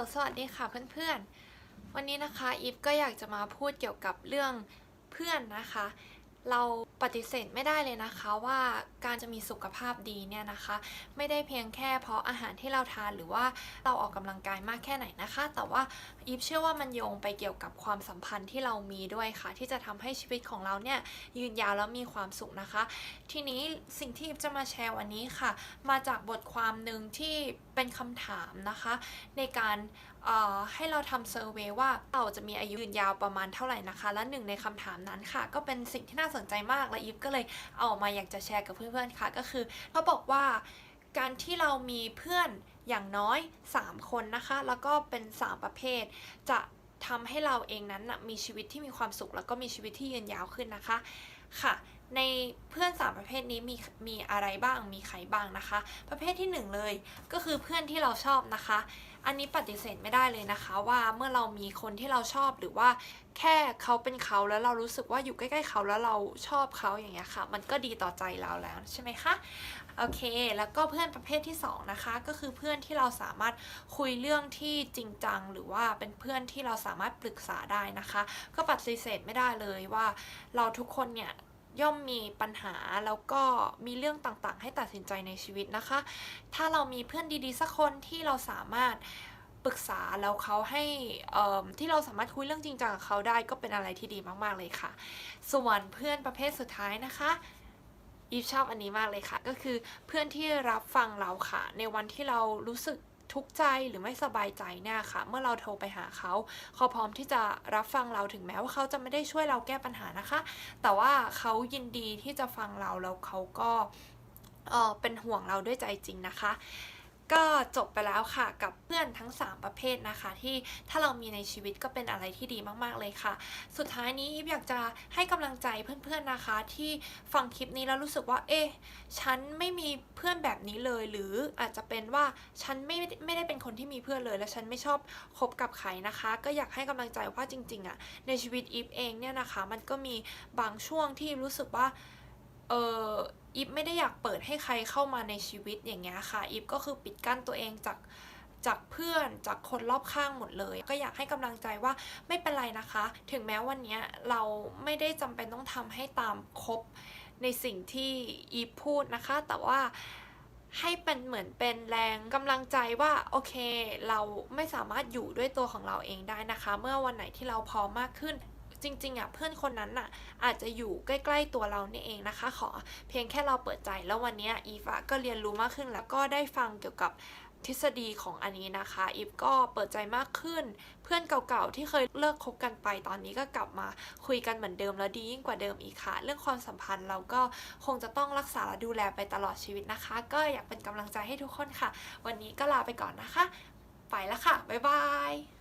ลสวัสดีค่ะเพื่อนๆ วันนี้นะคะอีฟก็อยากจะมาพูดเกี่ยวกับเรื่องเพื่อนนะคะ เราปฏิเสธไม่ได้เลยนะคะว่าการจะมีสุขภาพดีเนี่ยนะคะ ไม่ได้เพียงแค่เพราะอาหารที่เราทานหรือว่าเราออกกำลังกายมากแค่ไหนนะคะ แต่ว่าอีฟเชื่อว่ามันโยงไปเกี่ยวกับความสัมพันธ์ที่เรามีด้วยค่ะ ที่จะทำให้ชีวิตของเราเนี่ยยืนยาวแล้วมีความสุขนะคะ ทีนี้สิ่งที่อีฟจะมาแชร์วันนี้ค่ะ มาจากบทความหนึ่งที่เป็นคำถามนะคะ ในการ ให้เราทำเซอร์เวยว่าเต่าจะมีอายุยืนยาวประมาณเท่าไหร่นะคะ และหนึ่งในคำถามนั้นค่ะ ก็เป็นสิ่งที่น่าสนใจมากและอีฟก็เลยเอามาอยากจะแชร์กับเพื่อนๆค่ะ ก็คือเขาบอกว่าการที่เรามีเพื่อนอย่างน้อย 3 คนนะคะ แล้วก็เป็น 3 ประเภท จะทำให้เราเองนั้นนะมีชีวิตที่มีความสุข แล้วก็มีชีวิตที่ยืนยาวขึ้นนะคะค่ะ ในเพื่อน 3 ประเภทนี้มีมีอะไรบ้างมีใครบ้างนะคะ ประเภทที่ 1 เลยก็คือเพื่อนที่เราชอบนะคะ อันนี้ปฏิเสธไม่ได้เลยนะคะ ว่าเมื่อเรามีคนที่เราชอบหรือว่าแค่เขาเป็นเขาแล้วเรารู้สึกว่าอยู่ใกล้ๆเขาแล้วเราชอบเขาอย่างเงี้ยค่ะ มันก็ดีต่อใจเราแล้วใช่ไหมคะโอเค แล้วก็เพื่อนประเภทที่สองนะคะ ก็คือเพื่อนที่เราสามารถคุยเรื่องที่จริงจัง หรือว่าเป็นเพื่อนที่เราสามารถปรึกษาได้นะคะ ก็ปฏิเสธไม่ได้เลยว่าเราทุกคนเนี่ย ย่อมมีปัญหาแล้วก็มีเรื่องต่างๆ ให้ตัดสินใจในชีวิตนะคะ ถ้าเรามีเพื่อนดีๆสักคนที่เราสามารถปรึกษาแล้วเขาให้ที่เราสามารถคุยเรื่องจริงจังกับเขาได้ก็เป็นอะไรที่ดีมากๆเลยค่ะ ส่วนเพื่อนประเภทสุดท้ายนะคะอีฟชอบอันนี้มากเลยค่ะ ก็คือเพื่อนที่รับฟังเราค่ะ ในวันที่เรารู้สึก ทุกข์ใจหรือไม่สบายใจเนี่ยค่ะ เมื่อเราโทรไปหาเขาเขาพร้อมที่จะรับฟังเราถึงแม้ว่าเขาจะไม่ได้ช่วยเราแก้ปัญหานะคะ แต่ว่าเขายินดีที่จะฟังเราแล้วเขาก็เออเป็นห่วงเราด้วยใจจริงนะคะ ก็จบไปแล้วค่ะกับเพื่อนทั้ง 3 ประเภทนะคะ ที่ถ้าเรามีในชีวิตก็เป็นอะไรที่ดีมากๆเลยค่ะ สุดท้ายนี้อีฟอยากจะให้กำลังใจเพื่อนๆนะคะ ที่ฟังคลิปนี้แล้วรู้สึกว่า เอ๊ะฉันไม่มีเพื่อนแบบนี้เลย หรืออาจจะเป็นว่าฉันไม่ไม่ได้เป็นคนที่มีเพื่อนเลย และฉันไม่ชอบคบกับใครนะคะ ก็อยากให้กำลังใจว่าจริงๆอะในชีวิตอีฟเองเนี่ยนะคะ มันก็มีบางช่วงที่รู้สึกว่า เอออีฟไม่ได้อยากเปิดให้ใครเข้ามาในชีวิตอย่างเงี้ยค่ะอีฟก็คือปิดกั้นตัวเองจากจากเพื่อนจากคนรอบข้างหมดเลย ก็อยากให้กำลังใจว่าไม่เป็นไรนะคะ ถึงแม้วันนี้เราไม่ได้จำเป็นต้องทำให้ตามครบในสิ่งที่อีพูดนะคะ แต่ว่าให้เป็นเหมือนเป็นแรงกำลังใจว่าโอเค เราไม่สามารถอยู่ด้วยตัวของเราเองได้นะคะ เมื่อวันไหนที่เราพร้อมมากขึ้น จริงๆอะเพื่อนคนนั้นน่ะอาจจะอยู่ใกล้ๆตัวเรานี่เองนะคะ ขอเพียงแค่เราเปิดใจแล้ววันนี้อีฟะก็เรียนรู้มากขึ้นแล้วก็ได้ฟังเกี่ยวกับทฤษฎีของอันนี้นะคะ อีฟก็เปิดใจมากขึ้น เพื่อนเก่าๆที่เคยเลิกคบกันไปตอนนี้ก็กลับมาคุยกันเหมือนเดิมแล้วดียิ่งกว่าเดิมอีกค่ะ เรื่องความสัมพันธ์เราก็คงจะต้องรักษาและดูแลไปตลอดชีวิตนะคะ ก็อยากเป็นกำลังใจให้ทุกคนค่ะ วันนี้ก็ลาไปก่อนนะคะ ไปแล้วค่ะ บ๊ายบาย